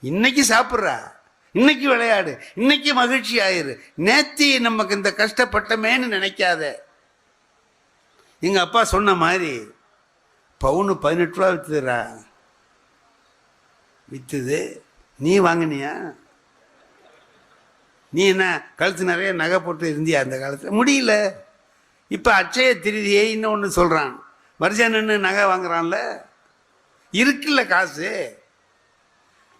இன்னைக்கு சாப்பிட்றா. இன்னைக்கு விளையாடு. இன்னைக்கு மகிழ்ச்சி ஆயிரு. நேத்தி நமக்கு இந்த கஷ்டப்பட்டமேன்னு நினைக்காத. எங்கள் அப்பா சொன்ன மாதிரி பவுனு பதினெட்டு ரூபா விற்றுதுரா விற்றுது நீ வாங்கினியா? நீ என்ன கழுத்து நிறைய நகை போட்டு இருந்தியா அந்த காலத்தில்? முடியல. இப்போ அட்சய திருதியை ஒன்று சொல்கிறான் வருஷன்னு நகை வாங்குறான்ல. இருக்குல்ல காசு.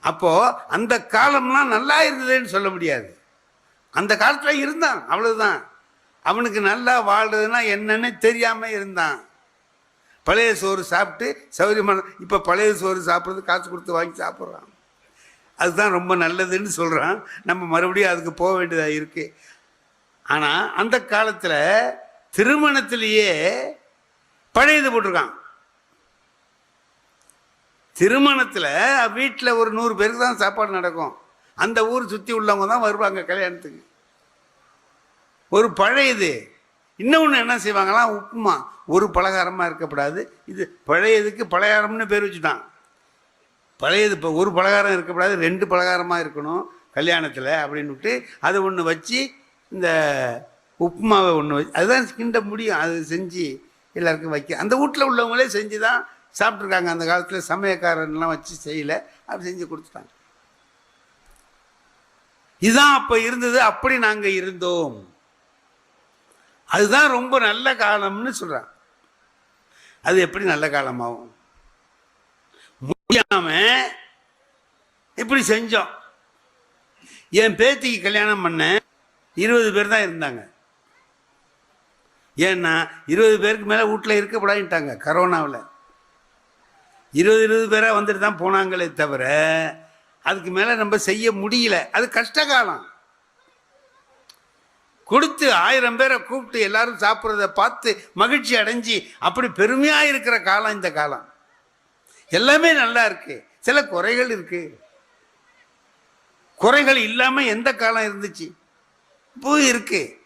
அப்போ அந்த காலம்லாம் நல்லா இருந்ததுன்னு சொல்ல முடியாது. அந்த காலத்தில் இருந்தான் அவ்வளவுதான். அவனுக்கு நல்லா வாழ்றதுன்னா என்னன்னு தெரியாமல் இருந்தான். பழைய சோறு சாப்பிட்டு சௌரியமான இப்போ பழைய சோறு சாப்பிட்றது காசு கொடுத்து வாங்கி சாப்பிட்றான். அதுதான் ரொம்ப நல்லதுன்னு சொல்கிறான் நம்ம மறுபடியும் அதுக்கு போக வேண்டியதாக இருக்கு. ஆனால் அந்த காலத்தில் திருமணத்திலேயே பழையது போட்டிருக்கான். திருமணத்தில் வீட்டில் ஒரு நூறு பேருக்கு தான் சாப்பாடு நடக்கும். அந்த ஊர் சுற்றி உள்ளவங்க தான் வருவாங்க கல்யாணத்துக்கு. ஒரு பழையது. இன்னொன்று என்ன செய்வாங்களாம் உப்புமா. ஒரு பலகாரமாக இருக்கக்கூடாது இது பழையதுக்கு பலகாரம்னு பேர் வச்சுட்டான். பழையது இப்போ ஒரு பலகாரம் இருக்கக்கூடாது ரெண்டு பலகாரமாக இருக்கணும் கல்யாணத்தில் அப்படின்னுட்டு அதை ஒன்று வச்சு இந்த உப்புமாவை ஒன்று வச்சு அதுதான் கிண்ட முடியும். அது செஞ்சு எல்லாருக்கும் வைக்க. அந்த வீட்டில் உள்ளவங்களே செஞ்சு தான் சாப்பிட்ருக்காங்க அந்த காலத்தில் சமயக்காரன்லாம் வச்சு செய்யலை அப்படி செஞ்சு கொடுத்துட்டாங்க. இதுதான் அப்போ இருந்தது அப்படி நாங்கள் இருந்தோம். அதுதான் ரொம்ப நல்ல காலம்னு சொல்கிறான் அது எப்படி நல்ல காலமாகும்? முடியாம இப்படி செஞ்சோம். என் பேத்திக்கு கல்யாணம் பண்ண இருபது பேர் தான் இருந்தாங்க. ஏன்னா இருபது பேருக்கு மேலே வீட்டில் இருக்கப்படாதுட்டாங்க கரோனாவில். இருபது இருபது பேராக வந்துட்டு தான் போனாங்களே தவிர அதுக்கு மேலே நம்ம செய்ய முடியல. அது கஷ்ட காலம் கொடுத்து ஆயிரம் பேரை கூப்பிட்டு எல்லாரும் சாப்பிட்றத பார்த்து மகிழ்ச்சி அடைஞ்சு அப்படி பெருமையாக இருக்கிற காலம் இந்த காலம். எல்லாமே நல்லா இருக்கு. சில குறைகள் இருக்கு. குறைகள் இல்லாமல் எந்த காலம் இருந்துச்சு? இப்போ இருக்கு.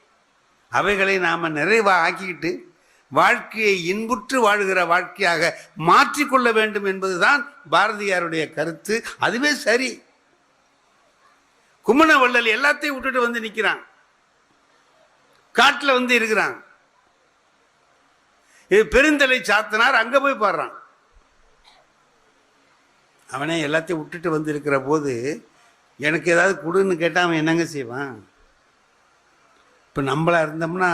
அவைகளை நாம் நிறைவாக ஆக்கிக்கிட்டு வாழ்க்கையை இன்புற்று வாழுகிற வாழ்க்கையாக மாற்றிக்கொள்ள வேண்டும் என்பதுதான் பாரதியாருடைய கருத்து. அதுவே சரி. கும்மணவள்ளல் எல்லாத்தையும் விட்டுட்டு வந்து நிற்கிறான் காட்டில் வந்து இருக்கிறான். இது பெருந்தலை சாத்தனார் அங்கே போய் பாடுறான். அவனே எல்லாத்தையும் விட்டுட்டு வந்து இருக்கிற போது எனக்கு ஏதாவது கொடுன்னு கேட்டால் அவன் என்னங்க செய்வான்? இப்போ நம்மளாக இருந்தோம்னா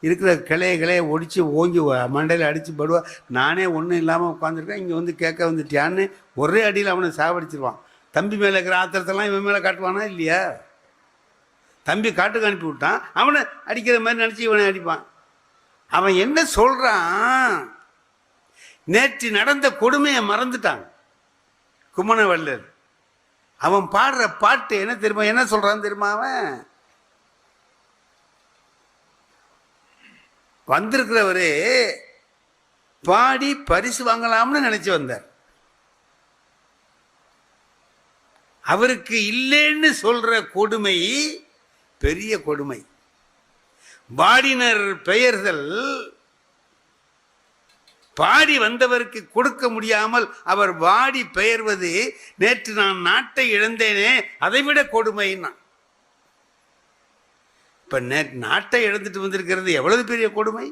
இருக்கிற கிளைய கிளைய ஒடிச்சு ஓங்கி மண்டையில் அடித்து படுவா நானே ஒன்றும் இல்லாமல் உட்காந்துருக்கேன் இங்கே வந்து கேட்க வந்துட்டியான்னு ஒரே அடியில் அவனை சாவடிச்சிருவான். தம்பி மேலே இருக்கிற ஆத்திரத்தெல்லாம் இவன் மேலே காட்டுவானா இல்லையா? தம்பி காட்டுக்கு அனுப்பி விட்டான். அவனை அடிக்கிற மாதிரி நினச்சி இவனை அடிப்பான். அவன் என்ன சொல்கிறான் நேற்று நடந்த கொடுமையை மறந்துட்டான் கும்மணவள்ளல் அவன் பாடுற பாட்டு என்ன தெரியுமா? என்ன சொல்கிறான் தெரியுமா அவன்? வந்திருக்கிறவரே பாடி பரிசு வாங்கலாம்னு நினைச்சு வந்தார். அவருக்கு இல்லைன்னு சொல்ற கொடுமை பெரிய கொடுமை. பாடினர் பெயர்தல் பாடி வந்தவருக்கு கொடுக்க முடியாமல் அவர் வாடி பெயர்வது நேற்று நான் நாட்டை இழந்தேனே அதைவிட கொடுமைன்னா. இப்போ நேற்று நாட்டை இழந்துட்டு வந்திருக்கிறது எவ்வளவு பெரிய கொடுமை?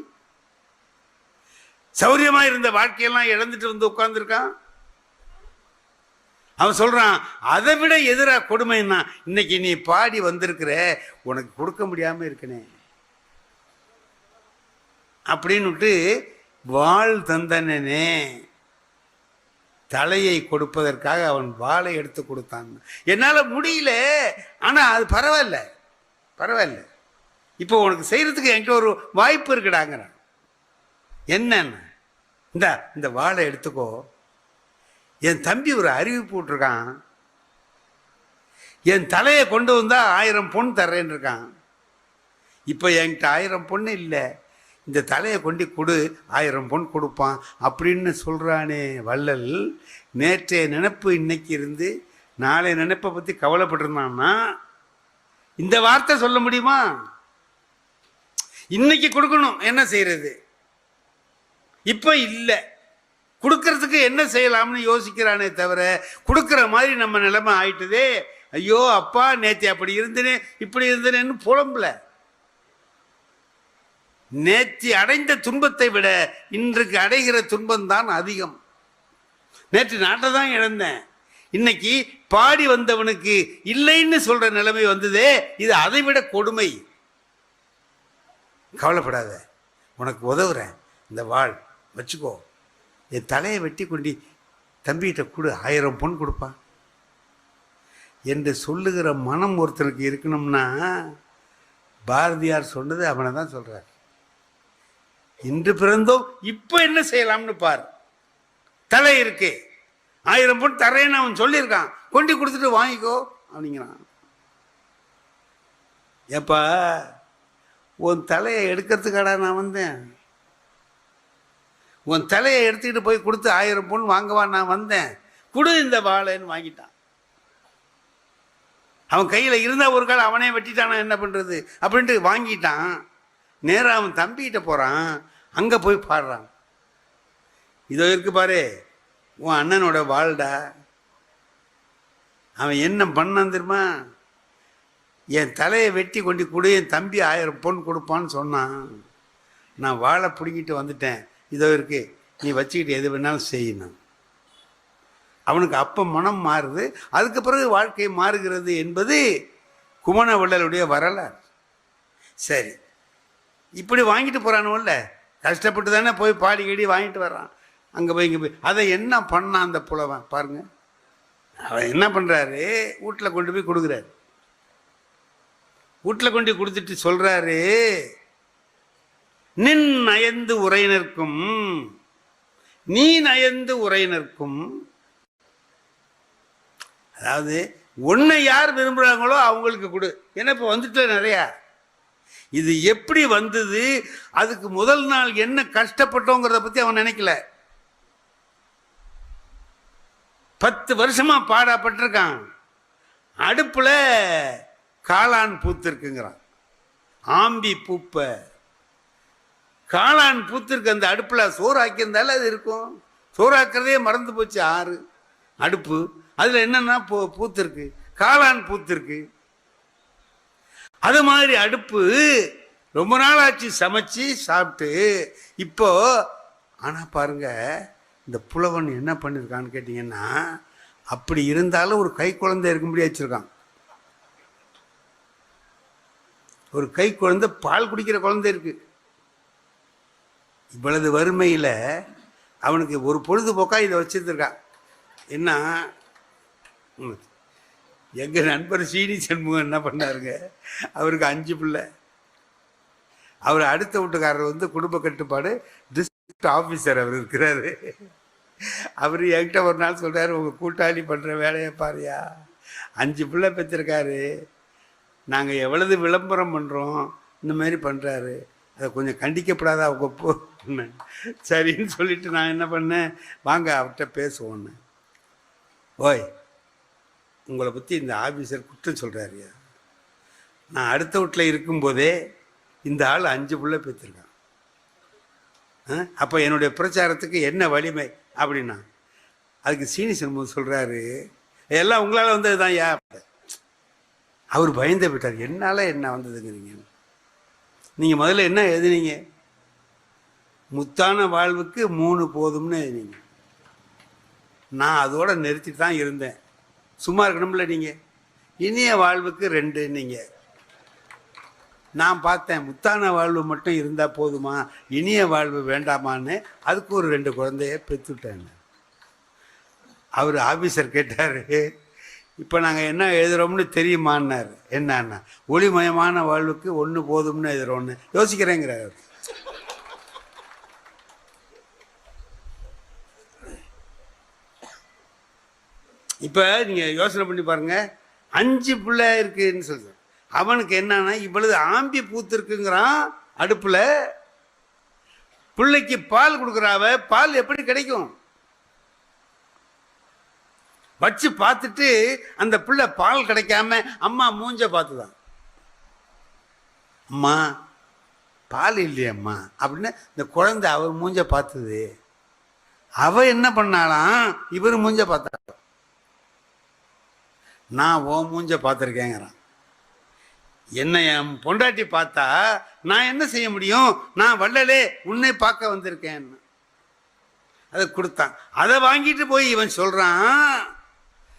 சௌரியமாக இருந்த வாழ்க்கையெல்லாம் இழந்துட்டு வந்து உட்கார்ந்துருக்கான்? அவன் சொல்கிறான் அதை விட எதிராக கொடுமைன்னா இன்னைக்கு நீ பாடி வந்திருக்கிற உனக்கு கொடுக்க முடியாமல் இருக்கனே. அப்படின்னுட்டு வாழ் தந்தனே தலையை கொடுப்பதற்காக அவன் வாளை எடுத்து கொடுத்தான். என்னால் முடியல ஆனால் அது பரவாயில்ல பரவாயில்ல. இப்போ உனக்கு செய்யறதுக்கு என்கிட்ட ஒரு வாய்ப்பு இருக்குடாங்கிறான். என்னன்னு? இந்த இந்த வாழை எடுத்துக்கோ. என் தம்பி ஒரு அறிவிப்பு விட்டுருக்கான் என் தலையை கொண்டு வந்தால் ஆயிரம் பொண்ணு தர்றேன்னு இருக்கான். இப்போ என்கிட்ட ஆயிரம் பொண்ணு இல்லை. இந்த தலையை கொண்டு கொடு ஆயிரம் பொன் கொடுப்பான் அப்படின்னு சொல்கிறானே வள்ளல். நேற்றைய நினைப்பு இன்னைக்கு இருந்து நாளை நினைப்பை பற்றி கவலைப்பட்டிருந்தான்னா இந்த வார்த்தை சொல்ல முடியுமா? இன்னைக்கு கொடுக்கணும். என்ன செய்யறது? இப்போ இல்லை. கொடுக்கறதுக்கு என்ன செய்யலாம்னு யோசிக்கிறானே தவிர கொடுக்குற மாதிரி நம்ம நிலைமை ஆயிட்டதே ஐயோ அப்பா நேத்தி அப்படி இருந்தனே இப்படி இருந்தனேன்னு புலம்பல. நேத்தி அடைந்த துன்பத்தை விட இன்றைக்கு அடைகிற துன்பம் தான் அதிகம். நேற்று நாட்டை தான் இழந்தேன். இன்னைக்கு பாடி வந்தவனுக்கு இல்லைன்னு சொல்ற நிலைமை வந்ததே இது அதை விட கொடுமை. கவலைப்படாத. உனக்கு உதவுறேன். இந்த வாழ் வச்சுக்கோ. என் தலையை வெட்டி கொண்டு தம்பிகிட்ட கொடு. ஆயிரம் பொன் கொடுப்பான் என்று சொல்லுகிற மனம் ஒருத்தனுக்கு இருக்கணும்னா பாரதியார் சொன்னது அவனை தான் சொல்கிறார் இன்று பிறந்தோம் இப்போ என்ன செய்யலாம்னு பார். தலை இருக்கு. ஆயிரம் பொன் தரேன்னு அவன் சொல்லியிருக்கான். கொண்டு கொடுத்துட்டு வாங்கிக்கோ அப்படிங்கிறான். ஏப்பா உன் தலையை எடுக்கிறதுக்காடா நான் வந்தேன். உன் தலையை எடுத்துக்கிட்டு போய் கொடுத்து ஆயிரம் பொண்ணு வாங்கவா நான் வந்தேன். கொடு இந்த வாழைன்னு வாங்கிட்டான். அவன் கையில் இருந்தால் ஒரு கால் அவனே வெட்டிட்டானா என்ன பண்ணுறது அப்படின்ட்டு வாங்கிட்டான். நேராக அவன் தம்பிக்கிட்ட போகிறான் அங்கே போய் பாடுறான். இதோ இருக்கு பாரு உன் அண்ணனோட வாழ்டா. அவன் என்ன பண்ணான் தெரியுமா? என் தலையை வெட்டி கொண்டு கொடு என் தம்பி ஆயிரம் பொன் கொடுப்பான்னு சொன்னான் நான் வாழை பிடிக்கிட்டு வந்துட்டேன். இதோ இருக்கு. நீ வச்சுக்கிட்டு எது வேணாலும் செய்யணும் அவனுக்கு அப்போ மனம் மாறுது. அதுக்கு பிறகு வாழ்க்கை மாறுகிறது என்பது குமண வள்ளலுடைய வரலாறு. சரி. இப்படி வாங்கிட்டு போகிறானுல்ல கஷ்டப்பட்டு தானே போய் பாடி கீடி வாங்கிட்டு வர்றான். அங்கே போய் இங்கே போய் அதை என்ன பண்ணான் அந்த புலவன்? பாருங்கள் அவன் என்ன பண்ணுறாரு வீட்டில் கொண்டு போய் கொடுக்குறாரு. வீட்டில் கொண்டு கொடுத்துட்டு சொல்கிறாரு நின் நயந்து உரையினருக்கும் நீ நயந்து உரையினருக்கும் அதாவது உன்னை யார் விரும்புகிறாங்களோ அவங்களுக்கு கொடு. ஏன்னா இப்போ வந்துட்டு நிறையா. இது எப்படி வந்தது? அதுக்கு முதல் நாள் என்ன கஷ்டப்பட்டோங்கிறத பற்றி அவன் நினைக்கல. பத்து வருஷமாக பாடப்பட்டிருக்கான் அடுப்பில் காளான் பூத்திருக்குங்கிறான். ஆம்பி பூப்ப. காளான் பூத்திருக்கு அந்த அடுப்பில் சோறு ஆக்கியிருந்தாலும் அது இருக்கும். சோறாக்கிறதே மறந்து போச்சு ஆறு. அடுப்பு. அதில் என்னென்னா பூ பூத்திருக்கு? காளான் பூத்திருக்கு. அது மாதிரி அடுப்பு ரொம்ப நாள் ஆச்சு சமைச்சு சாப்பிட்டு இப்போ ஆனால் பாருங்க இந்த புலவன் என்ன பண்ணியிருக்கான்னு கேட்டிங்கன்னா அப்படி இருந்தாலும் ஒரு கை குழந்தை இருக்கும்படி வச்சிருக்கான். ஒரு கை குழந்தை பால் குடிக்கிற குழந்தை இருக்கு. இவ்வளவு வறுமையில் அவனுக்கு ஒரு பொழுதுபோக்கா இதை வச்சிருந்துருக்கான் என்ன? எங்கள் எங்க நண்பர் சீனி சண்முகம் என்ன பண்ணாருங்க? அவருக்கு அஞ்சு பிள்ளை. அவர் அடுத்த வீட்டுக்காரர் வந்து குடும்ப கட்டுப்பாடு டிஸ்ட்ரிக்ட் ஆஃபீஸர் அவர் இருக்கிறாரு. அவர் என்கிட்ட ஒரு நாள் சொல்கிறாரு உங்கள் கூட்டாளி பண்ணுற வேலையை பாருயா. அஞ்சு பிள்ளை பெற்றிருக்காரு நாங்கள் எவ்வளவு விளம்பரம் பண்ணுறோம் இந்த மாதிரி பண்ணுறாரு அதை கொஞ்சம் கண்டிக்கப்படாத அவங்க போ சரின்னு சொல்லிட்டு நான் என்ன பண்ணேன்? வாங்க அவர்கிட்ட பேசுவோன்னு ஓய் உங்களை பற்றி இந்த ஆஃபீஸர் குற்றம் சொல்கிறாரு நான் அடுத்த வீட்டில் இருக்கும்போதே இந்த ஆள் அஞ்சு புள்ள பெற்றிருக்கான். அப்போ என்னுடைய பிரச்சாரத்துக்கு என்ன வலிமை அப்படின்னா அதுக்கு சீனி சண்முகம் சொல்கிறாரு எல்லாம் உங்களால் வந்தது தான் அப்படி அவர் பயந்து விட்டார் என்னால் என்ன வந்ததுங்கிறீங்க. நீங்கள் முதல்ல என்ன எழுதுனீங்க? முத்தான வாழ்வுக்கு மூணு போதும்னு எழுதினீங்க. நான் அதோட நிறுத்திட்டு தான் இருந்தேன். சும்மா இருக்கணும்ல நீங்கள் இனிய வாழ்வுக்கு ரெண்டு நீங்கள் நான் பார்த்தேன் முத்தான வாழ்வு மட்டும் இருந்தால் போதுமா? இனிய வாழ்வு வேண்டாமான்னு அதுக்கு ஒரு ரெண்டு குழந்தைய பெற்றுட்டேன். அவர் ஆஃபீஸர் கேட்டார் இப்போ நாங்கள் என்ன எழுதுறோம்னு தெரியுமான்னார். என்னன்னா ஒளிமயமான வாழ்வுக்கு ஒன்று போதும்னு எழுதுறோன்னு. யோசிக்கிறேங்கிறார் இப்போ நீங்கள் யோசனை பண்ணி பாருங்க. அஞ்சு பிள்ளை இருக்குன்னு சொல்கிறேன் அவனுக்கு என்னன்னா இவ்வளவு ஆம்பி பூத்திருக்குங்கிறான் அடுப்பில். பிள்ளைக்கு பால் கொடுக்குறாவ பால் எப்படி கிடைக்கும்? வச்சு பார்த்துட்டு அந்த பிள்ளை பால் கிடைக்காம அம்மா மூஞ்ச பார்த்துதான். அம்மா பால் இல்லையம்மா அப்படின்னு இந்த குழந்தை அவர் மூஞ்ச பார்த்தது. அவ என்ன பண்ணாலாம் இவர் மூஞ்ச பார்த்தா நான் ஓ மூஞ்ச பார்த்துருக்கேங்கிறான். என்னை என் பொண்டாட்டி பார்த்தா நான் என்ன செய்ய முடியும்? நான் வள்ளலே உன்னை பார்க்க வந்திருக்கேன் அதை கொடுத்தான். அதை வாங்கிட்டு போய் இவன் சொல்றான்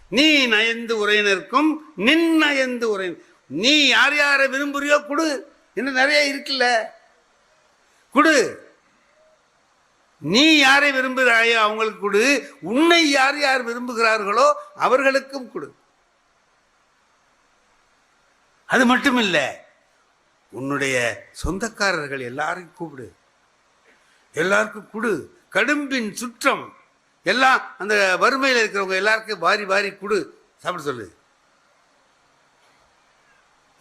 நீ நயந்து உரையினருக்கும் நின் நயந்து உரையின் நீ யார் யாரை விரும்புறியோ கொடு. இன்னும் நிறைய இருக்குல்ல. கொடு. நீ யாரை விரும்புகிறாயோ அவங்களுக்கு கொடு. உன்னை யார் யார் விரும்புகிறார்களோ அவர்களுக்கும் கொடு. அது மட்டும் இல்லை உன்னுடைய சொந்தக்காரர்கள் எல்லாரையும் கூப்பிடு. எல்லாருக்கும் கொடு. கடும்பின் சுற்றம். எல்லாம் அந்த வறுமையில் இருக்கிறவங்க எல்லாருக்கும் வாரி வாரி கொடு சாப்பிட சொல்லு.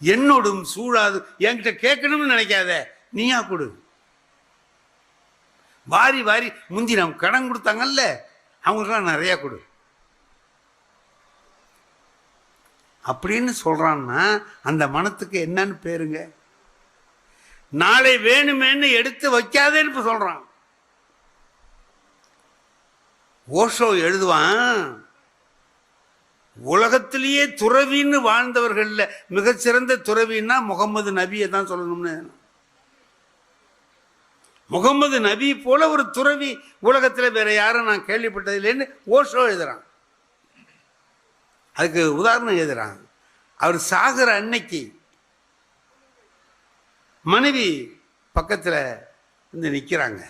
என்னோடும் சூழாது என்கிட்ட கேட்கணும்னு நினைக்காத நீயா கொடு. வாரி வாரி முந்தி நம்ம கடன் கொடுத்தாங்கல்ல அவங்களுக்கெல்லாம் நிறைய கொடு. அப்படின்னு சொல்கிறான்னா அந்த மனத்துக்கு என்னன்னு பேருங்க. நாளை வேணுமேன்னு எடுத்து வைக்காதேன்னு இப்போ சொல்கிறான் ஓஷோ எழுதுவான் உலகத்திலேயே துறவின்னு வாழ்ந்தவர்களில் மிகச்சிறந்த துறவின்னா முகமது நபியை தான் சொல்லணும்னு. முகமது நபி போல ஒரு துறவி உலகத்தில் வேற யாரும் நான் கேள்விப்பட்டதில்லைன்னு ஓஷோ எழுதுறான். அதுக்கு உதாரணம் எழுதுறான். அவர் சாகிற அன்னைக்கு மனைவி பக்கத்தில் வந்து நிற்கிறாங்க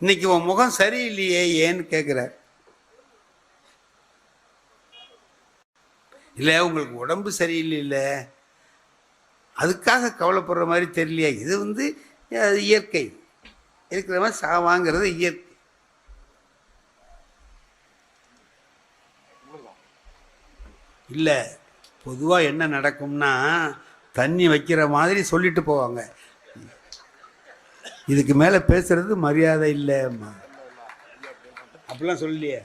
இன்னைக்கு உன் முகம் சரியில்லையே ஏன்னு கேட்குறார் இல்லை உங்களுக்கு உடம்பு சரியில்லைல்ல. அதுக்காக கவலைப்படுற மாதிரி தெரியலையா. இது வந்து இயற்கை. இருக்கிற மாதிரி சாவாங்கிறது இயற்கை. இல்லை பொதுவாக என்ன நடக்கும்னா தண்ணி வைக்கிற மாதிரி சொல்லிட்டு போவாங்க. இதுக்கு மேலே பேசுறது மரியாதை இல்லைம்மா. அப்படிலாம் சொல்லலையே.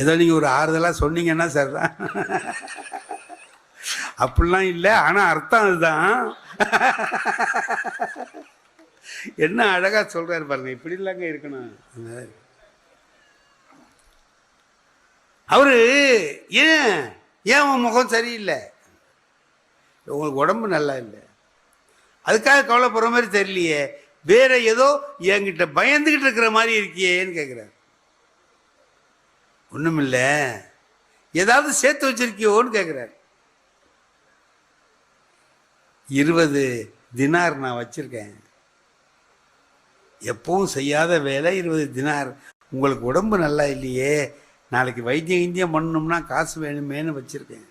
ஏதோ நீங்கள் ஒரு ஆறுதலாக சொன்னீங்கன்னா சார். தான் அப்படிலாம் இல்லை ஆனால் அர்த்தம் அதுதான். என்ன அழகாக சொல்கிறாரு பாருங்க இப்படி இல்லைங்க இருக்கணும். அவரு ஏன் ஏன் உன் முகம் சரியில்லை? உங்களுக்கு உடம்பு நல்லா இல்லை. அதுக்காக கவலைப்படுற மாதிரி தெரியலையே. வேற ஏதோ என்கிட்ட பயந்துகிட்டு இருக்கிற மாதிரி இருக்கியேன்னு கேட்குறாரு ஒண்ணுமில்ல. ஏதாவது சேர்த்து வச்சிருக்கியோன்னு கேட்குறாரு இருபது தினார் நான் வச்சிருக்கேன். எப்பவும் செய்யாத வேலை இருபது தினார். உங்களுக்கு உடம்பு நல்லா இல்லையே. நாளைக்கு வைத்தியம் இந்தியம் பண்ணணும்னா காசு வேணுமேன்னு வச்சிருக்கேன்.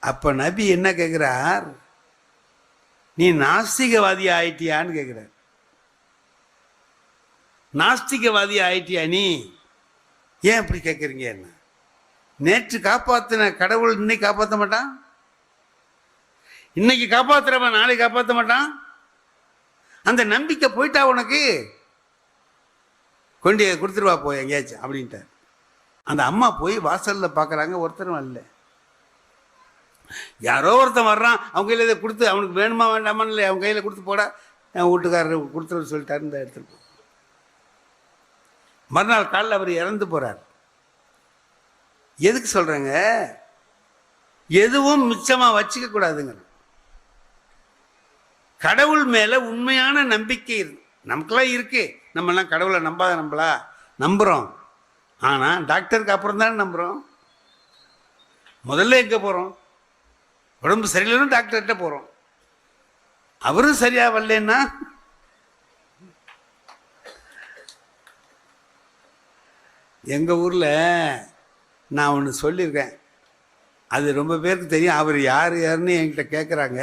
அப்போ நபி என்ன கேட்குறார் நீ நாஸ்திகவாதி ஆயிட்டியான்னு கேட்கிறார் நாஸ்திகவாதி ஆயிட்டியா நீ? ஏன் அப்படி கேட்குறீங்க என்ன? நேற்று காப்பாற்றின கடவுள் இன்னைக்கு காப்பாற்ற மாட்டான்? இன்னைக்கு காப்பாற்றுறவன் நாளை காப்பாற்ற மாட்டான்? அந்த நம்பிக்கை போயிட்டா உனக்கு? கொண்டு கொடுத்துருவா போய் எங்கேயாச்சும் அப்படின்ட்டார். அந்த அம்மா போய் வாசலில் பார்க்குறாங்க ஒருத்தரும் வரல யாரோ ஒருத்தன் வர்றான் அவங்க கையில் இதை கொடுத்து அவனுக்கு வேணுமா வேண்டாமான்னு இல்லை அவங்க கையில் கொடுத்து போட. என் வீட்டுக்காரர் கொடுத்துருன்னு சொல்லிட்டாரு இந்த எடுத்துட்டு போ. மறுநாள் காலில் அவர் இறந்து போகிறார் எதுக்கு சொல்றேங்க? எதுவும் மிச்சமா வச்சுக்க கூடாதுங்க கடவுள் மேல உண்மையான நம்பிக்கை இருக்கு நமக்கெல்லாம் இருக்கு. நம்மெல்லாம் கடவுளை நம்பாத நம்பலா நம்புறோம். ஆனா டாக்டருக்கு அப்புறம் தானே நம்புறோம். முதல்ல எங்கே போறோம்? உடம்பு சரியில்லைன்னு டாக்டர்கிட்ட போகிறோம் அவரும் சரியா வரலன்னா? எங்கள் ஊரில் நான் ஒன்று சொல்லியிருக்கேன். அது ரொம்ப பேருக்கு தெரியும். அவர் யார் யாருன்னு என்கிட்ட கேட்குறாங்க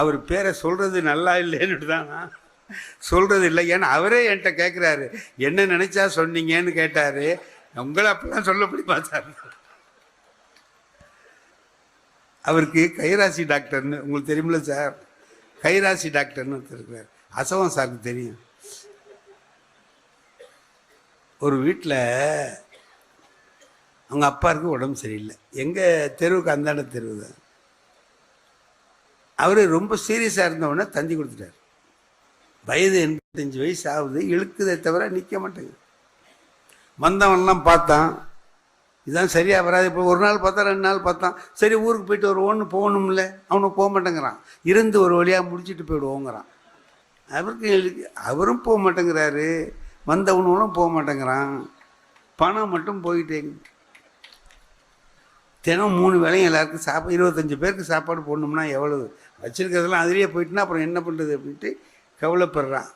அவர் பேரை சொல்கிறது நல்லா இல்லைன்னு தான் நான் இல்லை. ஏன்னா அவரே என்கிட்ட கேட்குறாரு என்ன நினச்சா சொன்னீங்கன்னு கேட்டார். உங்களை அப்படிலாம் சொல்ல முடியுமா சார்? அவருக்கு கைராசி டாக்டர்னு உங்களுக்கு தெரியுமில்ல சார்? கைராசி டாக்டர்னு ஒருத்தர் இருக்கிறார் அசவம் சாருக்கு தெரியும். ஒரு வீட்டில் அவங்க அப்பாருக்கு உடம்பு சரியில்லை. எங்கள் தெருவுக்கு அந்தாண்ட தெருவு தான். அவர் ரொம்ப சீரியஸாக இருந்தவொடனே தந்தி கொடுத்துட்டார். வயது எண்பத்தஞ்சு வயசு ஆகுது இழுக்குதே தவிர நிற்க மாட்டேங்குது. வந்தவன்லாம் பார்த்தான். இதான் சரியாக வராது. இப்போ ஒரு நாள் பார்த்தா ரெண்டு நாள் பார்த்தான் சரி ஊருக்கு போயிட்டு வருவோன்னு போகணும்ல. அவனுக்கு போக மாட்டேங்கிறான். இருந்து ஒரு வழியாக முடிச்சிட்டு போயிடுவோங்கிறான். அவருக்கு அவரும் போக மாட்டேங்கிறாரு. வந்தவனும் போக மாட்டேங்கிறான். பணம் மட்டும் போயிட்டேங்க தினம் மூணு வேளையும் எல்லாருக்கும் சாப்பாடு இருபத்தஞ்சி பேருக்கு சாப்பாடு போடணும்னா எவ்வளவு? வச்சுருக்கிறதெல்லாம் அதிலேயே போயிட்டுனா அப்புறம் என்ன பண்ணுறது அப்படின்ட்டு கவலைப்படுறான்.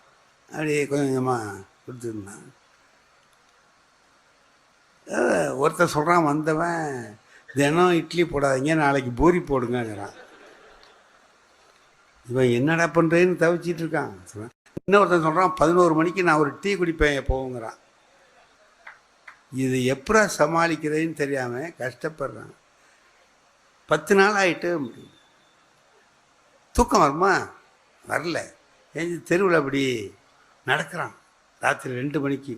அப்படியே கொஞ்சம் கொஞ்சமாக கொடுத்துருந்தான். ஒருத்தர் ஒருத்தன் சொல்கிறான் வந்தவன் தினம் இட்லி போடாதீங்க நாளைக்கு பூரி போடுங்கிறான் இவன் என்னடா பண்ணுறேன்னு தவிச்சிட்டு இருக்கான். சொல்றான். இன்னொருத்தன் சொல்கிறான் பதினோரு மணிக்கு நான் ஒரு டீ குடிப்பேன் போகுங்கிறான் இது எப்படா சமாளிக்கிறதுன்னு தெரியாமல் கஷ்டப்படுறான். பத்து நாள் ஆகிட்டு தூக்கம் வருமா? வரல. ஏஞ்சி தெருவில் அப்படி நடக்கிறான். ராத்திரி ரெண்டு மணிக்கு.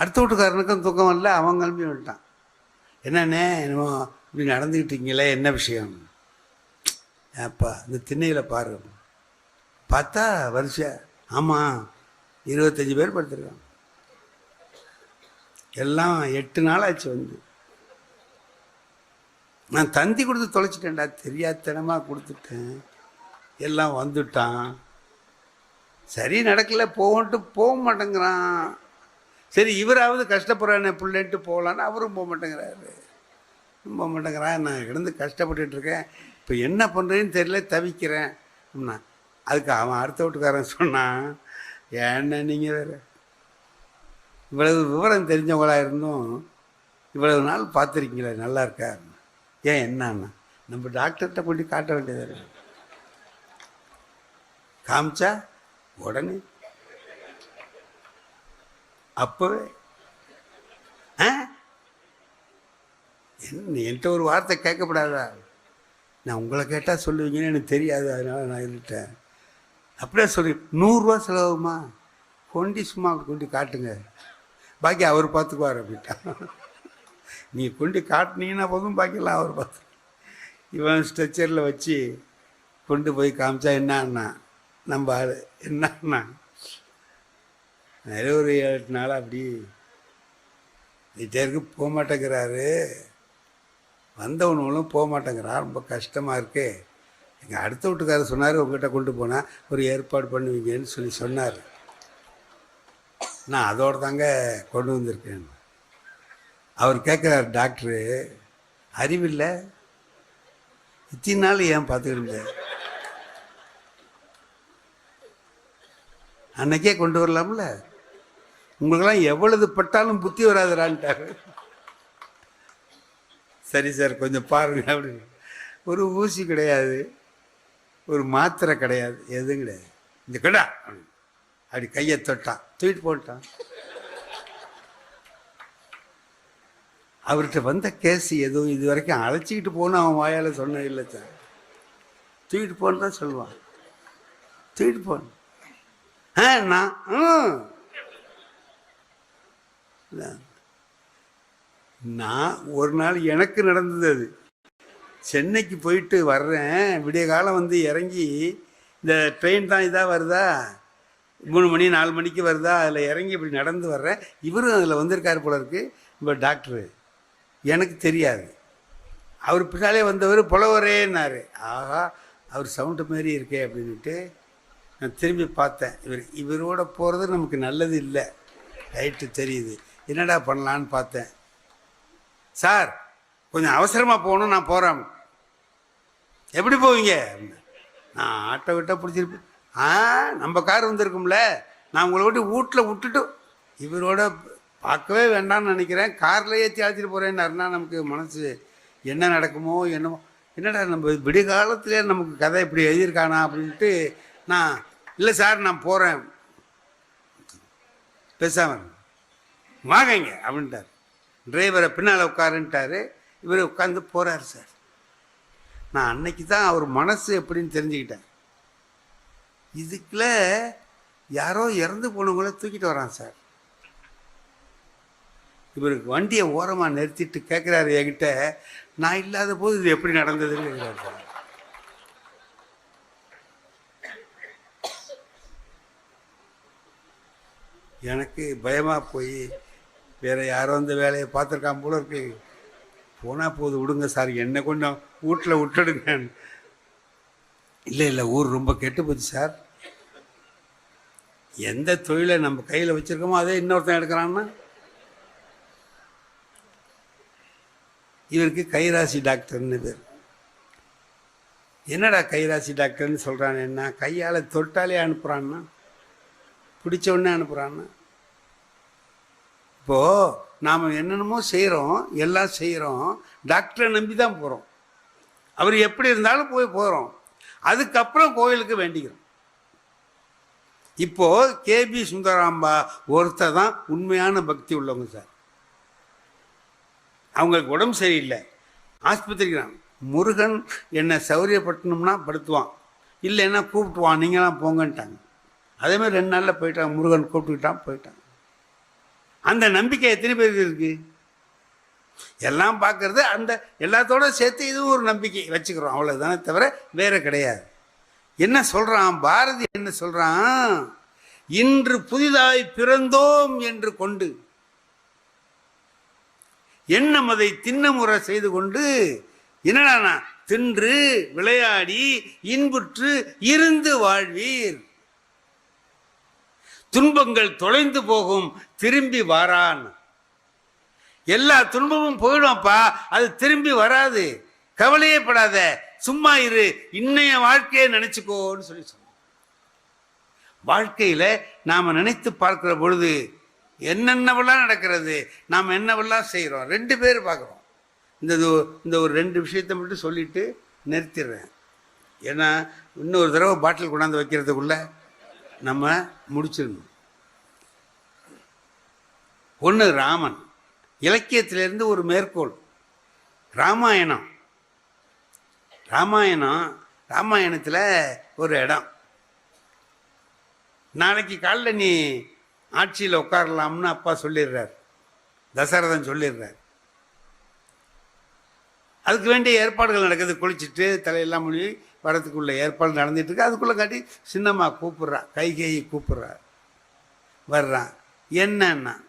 அடுத்த வீட்டுக்காரனுக்கும் தூக்கம் வரல அவன் கிளம்பி விட்டான் என்னண்ணே என்னமோ இப்படி நடந்துக்கிட்டீங்களே என்ன விஷயம்? ஏப்பா இந்த திண்ணையில் பாரு. பார்த்தா வரிசை ஆமாம் இருபத்தஞ்சி பேர் படுத்துருக்கான் எல்லாம் எட்டு நாள் ஆச்சு வந்து. நான் தந்தி கொடுத்து தொலைச்சிட்டேன்டா தெரியாதனமாக கொடுத்துட்டேன். எல்லாம் வந்துட்டான். சரி நடக்கல போகன்ட்டு போக மாட்டேங்கிறான். சரி இவராவது கஷ்டப்படுறானே பிள்ளைன்ட்டு போகலான்னு அவரும் போக மாட்டேங்கிறாரு. போக மாட்டேங்கிறான் நான் கிடந்து கஷ்டப்பட்டுட்டு இருக்கேன் இப்போ என்ன பண்ணுறேன்னு தெரியல தவிக்கிறேன். அப்படின்னா அதுக்கு அவன் அடுத்த வீட்டுக்காரன் சொன்னான் ஏன்னா நீங்கள் வேறு? இவ்வளவு விவரம் தெரிஞ்சவங்களாக இருந்தும் இவ்வளவு நாள் பார்த்துருக்கீங்களே நல்லா இருக்கா? ஏன் என்னன்னா நம்ம டாக்டர்கிட்ட கொண்டு காட்ட வேண்டியது காமிச்சா உடனே அப்பவே. ஆ? என்கிட்ட ஒரு வார்த்தை கேட்கப்படாதா? நான் உங்களை கேட்டால் சொல்லுவீங்கன்னு எனக்கு தெரியாது அதனால நான் இருட்டேன் அப்படியே சொல்லி நூறுரூவா செலவுமா கொண்டி சும்மா கொண்டு காட்டுங்க. பாக்கி அவர் பார்த்துக்குவார் அப்படின்ட்டான் நீ கொண்டு காட்டினீங்கன்னா போதும் பாக்கியெல்லாம் அவர் பார்த்து இவன் ஸ்ட்ரெச்சரில் வச்சு கொண்டு போய் காமிச்சா என்னன்னா நம்ம ஆள் என்னன்னா நிறைய ஒரு ஏழு எட்டு அப்படி வீட்டேருக்கு போக மாட்டேங்கிறாரு. வந்தவனும் போக மாட்டேங்கிறான் ரொம்ப கஷ்டமாக இருக்கு. எங்கள் அடுத்த வீட்டுக்காரர் சொன்னார் உங்ககிட்ட கொண்டு போனால் ஒரு ஏற்பாடு பண்ணுவீங்கன்னு சொல்லி சொன்னார். நான் அதோடு தாங்க கொண்டு வந்திருக்கேன். அவர் கேட்குறாரு டாக்டரு அறிவில்லை. இத்தனை நாள் ஏன் பார்த்துக்கிட்டு அன்னைக்கே கொண்டு வரலாம்ல. உங்களுக்கெல்லாம் எவ்வளவு பட்டாலும் புத்தி வராதுரான்ட்டார் சரி சார் கொஞ்சம் பாருங்க அப்படின்னு. ஒரு ஊசி கிடையாது ஒரு மாத்திரை கிடையாது எதுவும் கிடையாது. இந்த கடா அப்படி. கையை தொட்டான் தூக்கிட்டு போட்டான். அவர்கிட்ட வந்த கேஸ் எதுவும் இது வரைக்கும் அழைச்சிக்கிட்டு போகணும் அவன் வாயால் சொன்ன இல்லை சார். தூக்கிட்டு போன்னு தான் சொல்லுவான். தூக்கிட்டு போன ஆ நான் ம். நான். ஒரு நாள் எனக்கு நடந்தது அது. சென்னைக்கு போயிட்டு வர்றேன். விடிய காலம் வந்து இறங்கி இந்த ட்ரெயின் தான் இதாக வருதா? மூணு மணி நாலு மணிக்கு வருதா? அதில் இறங்கி இப்படி நடந்து வர்றேன். இவரும் அதில் வந்திருக்காரு போல இருக்கு. இப்போ டாக்டரு எனக்கு தெரியாது. அவர் பின்னாலே வந்தவர் புலவரேன்னாரு. ஆகா அவர் சவுண்டு மாரி இருக்கே அப்படின்ட்டு நான் திரும்பி பார்த்தேன். இவர் இவரோட போகிறது நமக்கு நல்லது இல்லை. ரைட்டு தெரியுது. என்னடா பண்ணலான்னு பார்த்தேன். சார் கொஞ்சம் அவசரமாக போகணும் நான் போகிறேன் எப்படி போவீங்க? நான் ஆட்டோ விட்டா பிடிச்சிருப்பேன். ஆ நம்ம கார் வந்திருக்கும்ல. நான் உங்களை விட்டு வீட்டில் விட்டுட்டு இவரோட பார்க்கவே வேண்டாம்னு நினைக்கிறேன். காரில் ஏற்றி அழைச்சிட்டு போகிறேன்னாருனா நமக்கு மனசு என்ன நடக்குமோ என்னமோ. என்னடா நம்ம விடிய காலத்திலே நமக்கு கதை இப்படி எழுதியிருக்கானா அப்படின்ட்டு நான் இல்லை சார் நான் போகிறேன் பேசாமல் வாங்கங்க அப்படின்ட்டார் டிரைவரை பின்னால் உட்காருன்ட்டாரு. இவர் உட்காந்து போகிறார் சார். நான் அன்னைக்கு தான் அவர் மனசு எப்படின்னு தெரிஞ்சுக்கிட்டேன். இதுக்குள்ள யாரோ இறந்து போனவங்கள தூக்கிட்டு வரான் சார். இவருக்கு வண்டியை ஓரமாக நிறுத்திட்டு கேட்குறாரு என்கிட்ட நான் இல்லாத போது இது எப்படி நடந்ததுன்னு கேட்குறாரு சார். எனக்கு பயமாக போய் வேறு யாரோ அந்த வேலையை பார்த்துருக்கான் போல இருக்கு. போனால் போது விடுங்க சார் என்னை கொஞ்சம் வீட்டில் விட்டுடுங்க இல்லை இல்லை ஊர் ரொம்ப கெட்டு போச்சு சார். எந்த தொழிலை நம்ம கையில் வச்சுருக்கோமோ அதே இன்னொருத்தன் எடுக்கிறான்னா? இவருக்கு கைராசி டாக்டர்னு பேர். என்னடா கைராசி டாக்டர்னு சொல்கிறான் என்ன? கையால் தொட்டாலே அனுப்புகிறான்னா பிடிச்ச உடனே அனுப்புகிறான்னா இப்போது நாம் என்னென்னமோ செய்கிறோம் எல்லாம் செய்கிறோம் டாக்டரை நம்பி தான் போகிறோம் அவர் எப்படி இருந்தாலும் போய் போகிறோம் அதுக்கப்புறம் கோயிலுக்கு வேண்டிக்கிறோம். இப்போது கேபி சுந்தராம்பா ஒருத்தர் தான் உண்மையான பக்தி உள்ளவங்க சார். அவங்களுக்கு உடம்பு சரியில்லை. ஆஸ்பத்திரிக்குறான் முருகன் என்னை சௌரியப்பட்டணும்னா படுத்துவான். இல்லைன்னா கூப்பிட்டுவான் நீங்களாம் போங்கன்ட்டாங்க. அதே மாதிரி ரெண்டு நாளில் போயிட்டாங்க. முருகன் கூப்பிட்டுக்கிட்டான் போயிட்டாங்க. அந்த நம்பிக்கை எத்தனை பேருக்கு இருக்கு? எல்லாம் பார்க்கறது அந்த எல்லாத்தோட சேர்த்து இதுவும் ஒரு நம்பிக்கை வச்சுக்கிறோம். அவ்வளோதானே தவிர வேற கிடையாது. என்ன சொல்கிறான் பாரதி என்ன சொல்கிறான் இன்று புதிதாய் பிறந்தோம் என்று கொண்டு எண்ணம் அதை திண்ணமுறை செய்து கொண்டு என்னடானா தின்று விளையாடி இன்புற்று இருந்து வாழ்வீர். துன்பங்கள் தொலைந்து போகும் திரும்பி வாரான். எல்லா துன்பமும் போயிடும்ப்பா அது திரும்பி வராது. கவலையே படாத சும்மா இரு இன்னைய வாழ்க்கையை நினைச்சுக்கோன்னு சொல்லி சொன்னோம் வாழ்க்கையில நாம நினைத்து பார்க்கிற பொழுது என்னென்னவெல்லாம் நடக்கிறது நாம் என்னவெல்லாம் செய்கிறோம் ரெண்டு பேர் பார்க்குறோம். இந்த இந்த ஒரு ரெண்டு விஷயத்தை மட்டும் சொல்லிட்டு நிறுத்திடுறேன். ஏன்னா இன்னொரு தடவை பாட்டில் கொண்டாந்து வைக்கிறதுக்குள்ள நம்ம முடிச்சிடணும். ஒன்று ராமன். இலக்கியத்திலிருந்து ஒரு மேற்கோள். ராமாயணம். ராமாயணம் ராமாயணத்தில் ஒரு இடம். நாளைக்கு காலைல நீ ஆட்சியில் உட்காரலாம்னு அப்பா சொல்லிடுறார். தசரதன் சொல்லிடுறார். அதுக்கு வேண்டிய ஏற்பாடுகள் நடக்குது. குளிச்சுட்டு தலையெல்லாம் மொழி வரத்துக்குள்ள ஏற்பாடு நடந்துட்டு இருக்கு. அதுக்குள்ளே காட்டி சின்னம்மா கூப்பிட்றா. கைகேயி கூப்பிட்றா. வர்றான் என்னன்னா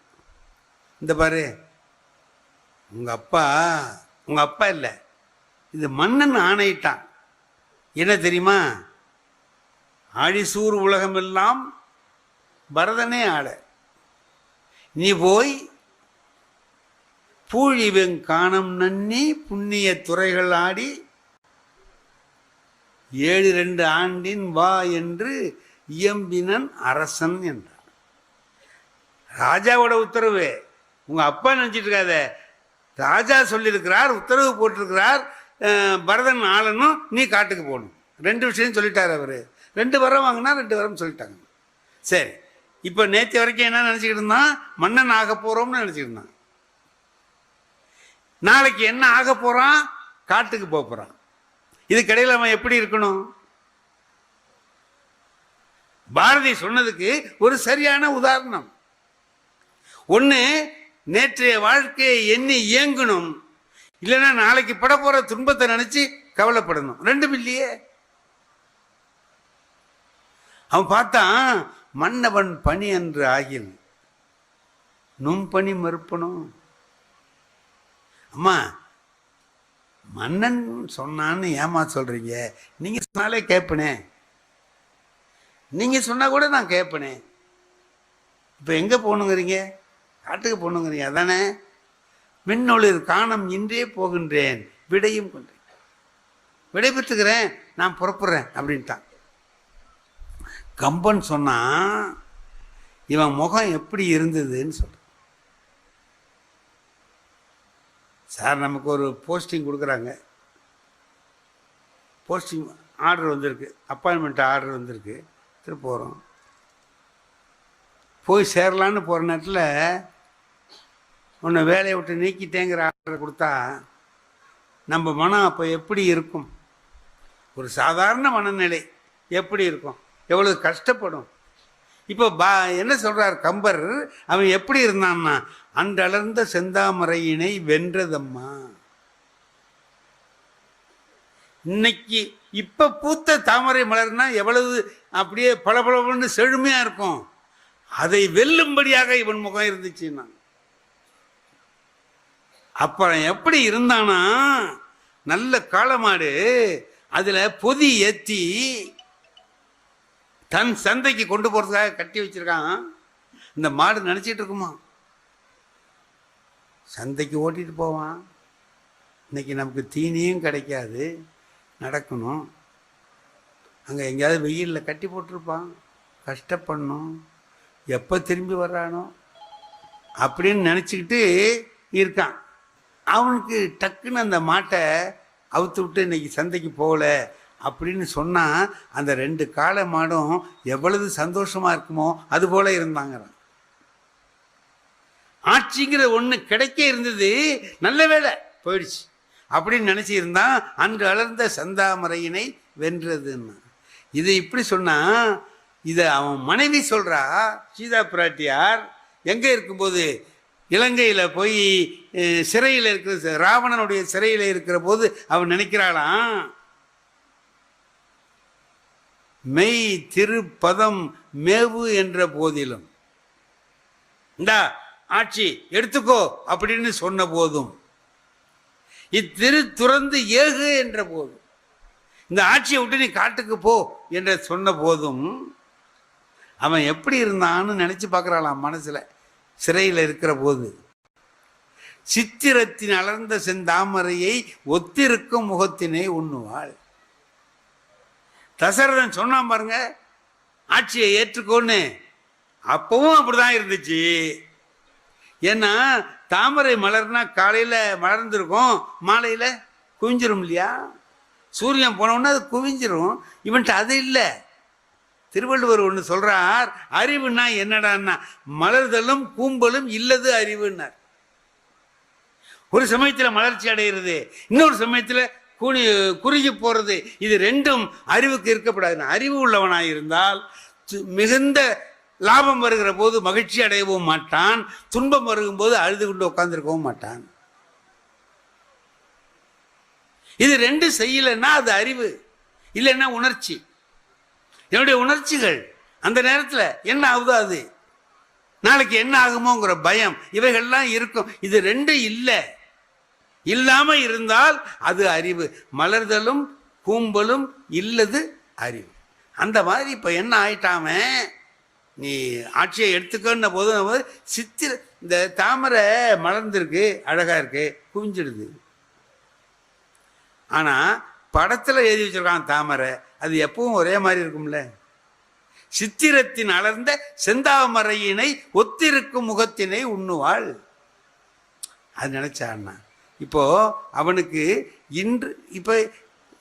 இந்த பாரு. உங்கள் அப்பா உங்கள் அப்பா இல்லை. இது மன்னன் ஆணையிட்டான். என்ன தெரியுமா? ஆழிசூர் உலகமெல்லாம் பரதனே ஆட. நீ போய் பூழிவெங் காணம் நன்னி புண்ணிய துறைகள் ஆடி ஏழு ரெண்டு ஆண்டின் வா என்று இயம்பினன் அரசன் என்றான். ராஜாவோட உத்தரவு. உங்கள் அப்பா நினச்சிட்டு இருக்காத ராஜா சொல்லியிருக்கிறார் உத்தரவு போட்டிருக்கிறார் பரதன் ஆளணும் நீ காட்டுக்கு போகணும். ரெண்டு விஷயம் சொல்லிட்டார் அவர். ரெண்டு வரம் வாங்கினா ரெண்டு வரம் சொல்லிட்டாங்க. சரி இப்போ நேற்று வரைக்கும் என்ன நினச்சிக்கிட்டு இருந்தான்? மன்னன் ஆக போகிறோம்னு நினச்சிக்கிட்டு இருந்தான். நாளைக்கு என்ன ஆக போகிறான் காட்டுக்கு போக போகிறான் இதுக்கிடையில் அவன் எப்படி இருக்கணும்? பாரதி சொன்னதுக்கு ஒரு சரியான உதாரணம். ஒன்று நேற்றைய வாழ்க்கையை எண்ணி இயங்கணும். இல்லைன்னா நாளைக்கு பட போற துன்பத்தை நினைச்சு கவலைப்படணும். ரெண்டும் இல்லையே. அவன் பார்த்தான் மன்னவன் பணி என்று ஆகில். நும் பணி மறுப்பணும். அம்மா மன்னன் சொன்னான்னு ஏமா சொல்றீங்க? நீங்க சொன்னாலே கேட்பனே நீங்க சொன்னா கூட நான் கேட்பனே இப்போ எங்கே போகணுங்கிறீங்க? காட்டுக்கு போகணுங்கிறீங்க. அதானே? மின்னொளிர் காணம் இன்றே போகின்றேன் விடையும் கொண்டேன் விடை பெற்றுக்கிறேன் நான் புறப்படுறேன் அப்படின்ட்டான். கம்பன் சொன்னால் இவன் முகம் எப்படி இருந்ததுன்னு சொல்கிறான் சார் நமக்கு ஒரு போஸ்டிங் கொடுக்குறாங்க. போஸ்டிங் ஆர்டர் வந்திருக்கு அப்பாயின்மெண்ட் ஆர்டர் வந்திருக்கு. திரு போகிறோம் போய் சேரலான்னு போகிற நேரத்தில் உன்னை வேலையை விட்டு நீக்கிட்டேங்கிற ஆர்டர் கொடுத்தா நம்ம மனம் அப்போ எப்படி இருக்கும்? ஒரு சாதாரண மனநிலை எப்படி இருக்கும்? எவ்வளவு கஷ்டப்படும்? இப்போ பா என்ன சொல்கிறார் கம்பர்? அவன் எப்படி இருந்தான்னா அன்றளர்ந்த செந்தாமரையினை வென்றதம்மா. இன்னைக்கு இப்போ பூத்த தாமரை மலர்னா எவ்வளவு அப்படியே பளபளன்னு செழுமையாக இருக்கும். அதை வெல்லும்படியாக இவன் முகம் இருந்துச்சுன்னா. அப்புறம் எப்படி இருந்தானா? நல்ல காளமாடு. அதுல பொதி ஏத்தி தன் சந்தைக்கு கொண்டு போறதுக்காக கட்டி வச்சிருக்கான். இந்த மாடு நினைச்சிட்டு இருக்குமா? சந்தைக்கு ஓட்டிட்டு போவான். இன்னைக்கு நமக்கு தீனியும் கிடைக்காது. நடக்கணும். அங்கே எங்கேயாவது வெயிலில் கட்டி போட்டிருப்பான். கஷ்டப்படணும். எப்போ திரும்பி வர்றானோ அப்படின்னு நினச்சிக்கிட்டு இருக்கான். அவனுக்கு டக்குன்னு அந்த மாட்டை அவுத்து விட்டு இன்னைக்கு சந்தைக்கு போகல அப்படின்னு சொன்னால் அந்த ரெண்டு காளை மாடும் எவ்வளவு சந்தோஷமாக இருக்குமோ அது போல இருந்தாங்கிறான். ஆட்சிங்கிற ஒன்று கிடைக்க இருந்தது நல்ல வேலை போயிடுச்சு. அப்படின்னு நினச்சிருந்தான் அன்று அலர்ந்த சந்தாமரையினை வென்றதுன்னு. இதை இப்படி சொன்னா இதை அவன் மனைவி சொல்கிறா சீதா பிராட்டியார் எங்கே இருக்கும்போது இலங்கையில் போய் சிறையில் இருக்கிற ராவணனுடைய சிறையில் இருக்கிற போது அவன் நினைக்கிறாளாம் மெய் திருப்பதம் மேவு என்ற போதிலும். இந்தா ஆட்சி எடுத்துக்கோ அப்படின்னு சொன்ன போதும். இத்திரு துறந்து ஏகு என்ற போதும். இந்த ஆட்சியை விட்டு நீ காட்டுக்கு போ என்று சொன்ன போதும் அவன் எப்படி இருந்தான்னு நினைச்சு பார்க்கறாளாம் மனசுல. சிறையில் இருக்கிற போது சித்திரத்தின் அலர்ந்த செந்தாமரையை ஒத்திருக்கும் முகத்தினை உண்ணுவாள். தசரதன் சொன்னான் பாருங்க ஆட்சியை ஏற்றுக்கோன்னு. அப்பவும் அப்படிதான் இருந்துச்சு. ஏன்னா தாமரை மலர்னா காலையில் மலர்ந்துருக்கும் மாலையில் குவிஞ்சிரும் இல்லையா? சூரியன் போனோன்னா அது குவிஞ்சிரும். இவன்ட்டு அது இல்லை. திருவள்ளுவர் ஒன்று சொல்றார் அறிவுன்னா என்னடான்னா மலர்தலும் கூம்பலும் இல்லது அறிவுன்னார். ஒரு சமயத்தில் மலர்ச்சி அடைகிறது இன்னொரு சமயத்தில் குனி குறுகி போகிறது இது ரெண்டும் அறிவுக்கு இருக்கப்படாது. அறிவு உள்ளவனாக இருந்தால் மிகுந்த லாபம் வருகிற போது மகிழ்ச்சி அடையவும் மாட்டான் துன்பம் வருகும் போது அழுது கொண்டு உட்கார்ந்திருக்கவும் மாட்டான். இது ரெண்டு செய்யலைன்னா அது அறிவு இல்லைன்னா உணர்ச்சி. என்னுடைய உணர்ச்சிகள். அந்த நேரத்தில் என்ன ஆகுதோ அது. நாளைக்கு என்ன ஆகுமோங்கிற பயம் இவைகள்லாம் இருக்கும். இது ரெண்டும் இல்லை. இல்லாமல் இருந்தால் அது அறிவு. மலர்தலும் கூம்பலும் இல்லது அறிவு. அந்த மாதிரி இப்போ என்ன ஆயிட்டாம நீ ஆட்சியை எடுத்துக்கோன்ன போது சித்திர இந்த தாமரை மலர்ந்துருக்கு அழகாக இருக்கு குவிஞ்சிடுது. ஆனால் படத்தில் எழுதி வச்சிருக்கான் தாமரை. அது எப்பவும் ஒரே மாதிரி இருக்கும்ல. சித்திரத்தின் அலர்ந்த செந்தாமரையினை ஒத்திருக்கும் முகத்தினை உண்ணுவாள். அது நினைச்சான்னா இப்போ அவனுக்கு இன்று இப்போ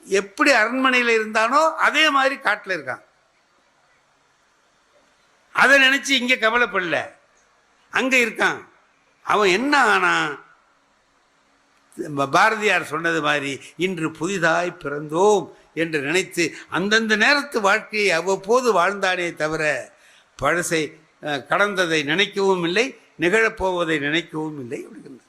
எப்படி அரண்மனையில் இருந்தானோ அதே மாதிரி காட்டில் இருக்கான். அதை நினைச்சு இங்க கவலைப்படல. அங்க இருக்கான். அவன் என்ன ஆனான் பாரதியார் சொன்னது மாதிரி இன்று புதிதாய் பிறந்தோம். என்று நினைத்து அந்தந்த நேரத்து வாழ்க்கையை அவ்வப்போது வாழ்ந்தானே தவிர பழசை கடந்ததை நினைக்கவும் இல்லை நிகழப்போவதை நினைக்கவும் இல்லை அப்படிங்கிறார்